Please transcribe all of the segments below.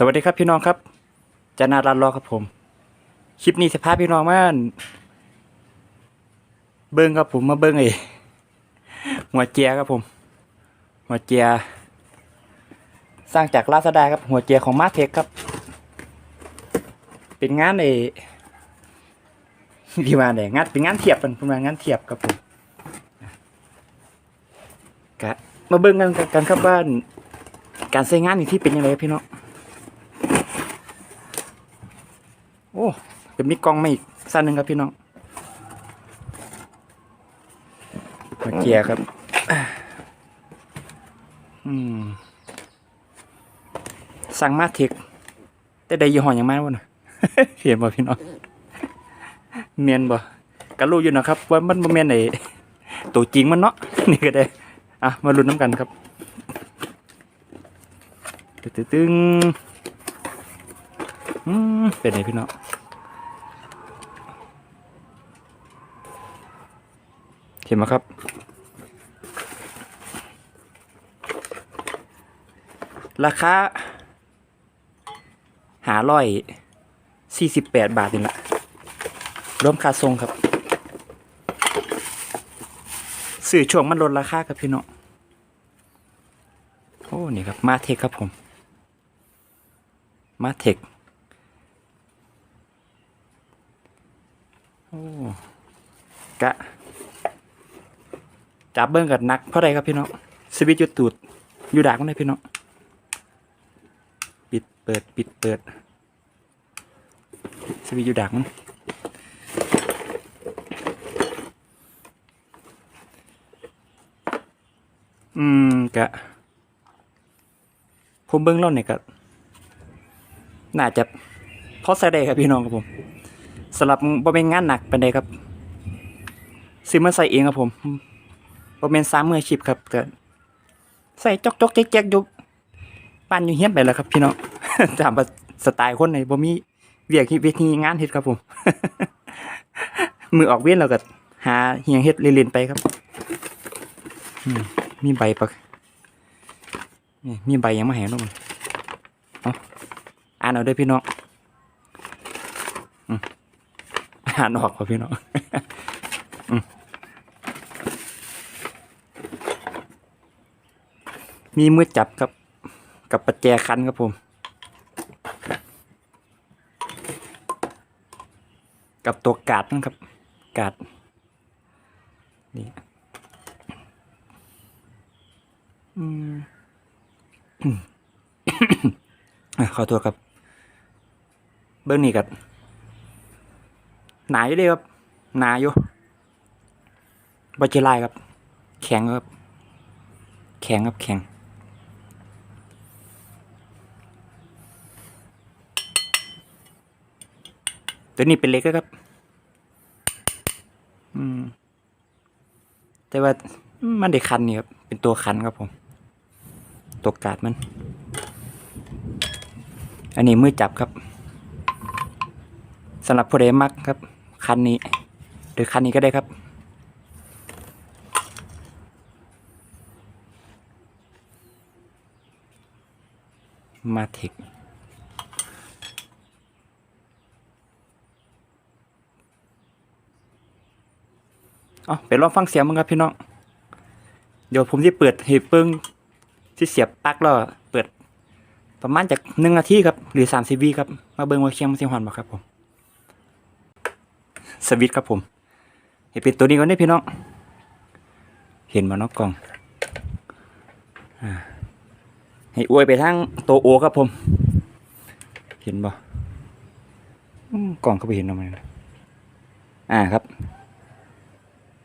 สวัสดีครับพี่น้องครับจานารันรอครับผม คลิปนี้สภาพพี่น้องมาเบิ้งครับผมมาเบิ้งไอ้หัวเจียครับผม หัวเจีย สร้างจากลาซาด้าครับ หัวเจียของมาเทคครับ เป็นงานไอ้พี่มาเนี่ยงานเป็นงานเทียบเป็นประมาณงานเทียบครับผมกะมาเบิ้งกันกันครับว่าการใช้งานนี่ที่เป็นยังไงพี่น้อง โอ้เป็นมีกล้องไมาอีกสั้นหนึ่งครับพี่น้องมาเกียร์ครับสั่งมาเทคแต่ได้ยี่ห้ออย่างมากวะนะเห็นบ่พี่น้องเมียนบ่ก็รู้อยู่นะครับว่ามันบ่แม่นไอ้ตัวจริงมันเนาะนี่ก็ได้อะมาลุ้นน้ำกันครับตึ้งเป็นไงพี่น้อง เห็นไหมครับ ราคาหาร้อยสี่สิบแปดบาทนี่แหละรวมค่าส่งครับสื่อช่วงมันลดราคาครับพี่น้องโอ้ นี่ครับ มาเทคครับผม มาเทคโอ้ กะ จับเบิ้งกับนักเพราะไรครับพี่น้องสวิตช์อยุดตูดอยู่ดากมันเลยพี่น้องปิดเปิดปิดเปิดสวิตช์อยู่ดากมันอืมกะผมเบิ้งล่าเนี่ยกะน่าจะพอใส่ได้ครับพี่น้องครับผมสำหรับบ่เป็นงานหนักเป็นไดครับซื้อมาใส่เองครับผม บ่แม่นสามมืออาชีพครับก็ใส่จอกจอกแจ๊กแจ๊กอยู่บ้านอยู่เฮียนไปแล้วครับ พี่น้องตามสไตล์คนไหนบ่มีเวียกเวทีงานเฮ็ดครับผม มือออกเวียนแล้วก็หาเฮียงเฮ็ดเล่นๆไปครับอืมมีใบปะนี่มีใบยังมาให้เนาะมันเอาอ่านเอาเด้อพี่น้องอืมอ่านออกป่ะพี่น้อง มีมือจับครับ กับประแจคันครับผม กับตัวกาดนะครับ กาดนี่อืมขอตัวครับ เบื้องนี้กับหนาอยู่ดีครับหนาอยู่บัจจลายครับ แข็งครับ แข็งครับแข็ง ตัวนี้เป็นเล็กครับ อืม แต่ว่ามันได้คันนี่ครับ เป็นตัวคันครับผม ตัวกาดมัน อันนี้มือจับครับสำหรับผู้ใดมักครับ คันนี้ หรือคันนี้ก็ได้ครับ มาเทค เอาไปลองฟังเสียงมึงครับพี่น้อง เดี๋ยวผมจะเปิดเหตุเปิงที่เสียบปลั๊กแล้วเปิด ประมาณจากหนึ่งนาทีครับ หรือสามสิบวิครับ มาเบิ้งว่าเคียงมันสียงหอนบ่ครับผม สวิตครับผมเห็นป็นตัวนี้ก่อนได้พี่น้อง เห็นมาเนอกกล่องอ่าให้อวยไปทางโตัวโอครับผม เห็นบ่กล่องเขาไปเห็นเอาไหมนะอ่าครับ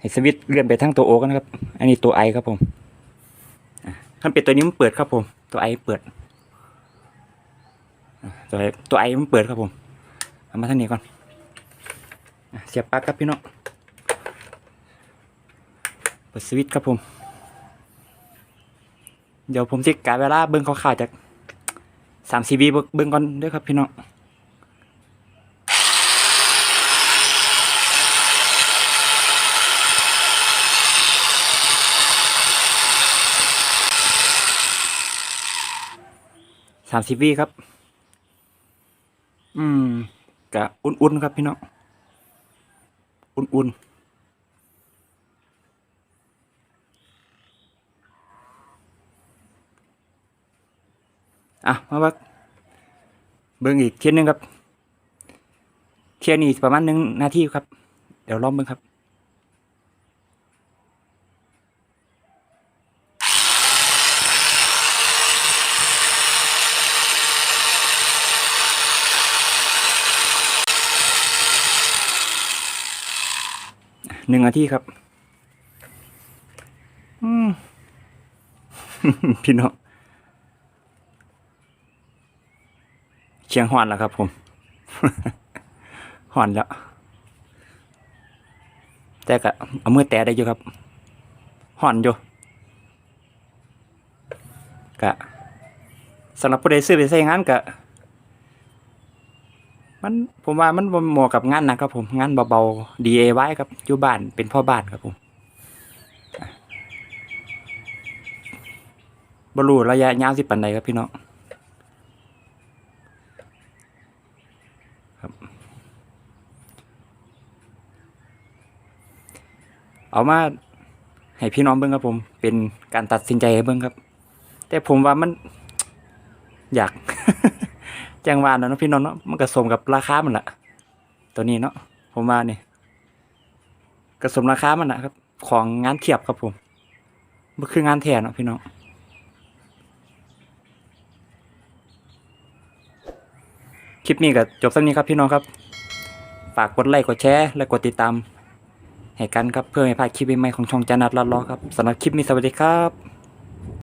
ให้สวิตช์เลื่อนไปทั้งตัวโอกันนะครับ อันนี้ตัวไอครับผมอะถ้าเป็นตัวนี้มันเปิดครับผม ตัวไอเปิด ตัวไอตัวไอมันเปิดครับผม เอามาท่างนี้ก่อน เสียบปลั๊กครับพี่น้องเปิดสวิตช์ครับผม เดี๋ยวผมจะกาเวลาเบิ้งข่าวจากสามซีบีเบิ้งก่อนด้วยครับพี่น้อง สามสิบวิครับ อืมกะอุ่นๆครับพี่น้อง อุ่นๆอะมาว่าเบิ่งอีกเทียนหนึงครับเทียนนี่ประมาณหนึ่งนาทีครับ เดี๋ยวลองเบิ่งครับ หนึ่งนาทีครับ อืมพี่น้องเชียงหอนแล้วครับ ผมหอนแล้ว แต่ก็เอามือแตะได้อยู่ครับหอนอยู่กะสำหรับผู้ใดซื้อไปใช้งานกะ มันผมว่ามันเหมาะกับงานนะครับผมงานเบาๆ DIY ครับอยู่บ้านเป็นพ่อบ้านครับผมบรูระยะยาวสิปันใดครับพี่น้องครับ เอามาให้พี่น้องเบิ่งครับผม เป็นการตัดสินใจให้เบิ่งครับ แต่ผมว่ามันอยาก แจ้งวานเนาะพี่น้องเนาะมันก็สมกับราคามันแหละตัวนี้เนาะผมว่านี่ก็สมราคามันนะครับ ของงานเทียบครับผมมันคืองานแท้เนาะพี่น้องคลิปนี้ก็จบสักนี้ครับพี่น้องครับ ฝากกดไลค์กดแชร์และกดติดตามให้กันครับเพื่อไม่พลาดคลิปใหม่ๆของช่องจานัดลัดล้อครับสำหรับคลิปนี้สวัสดีครับ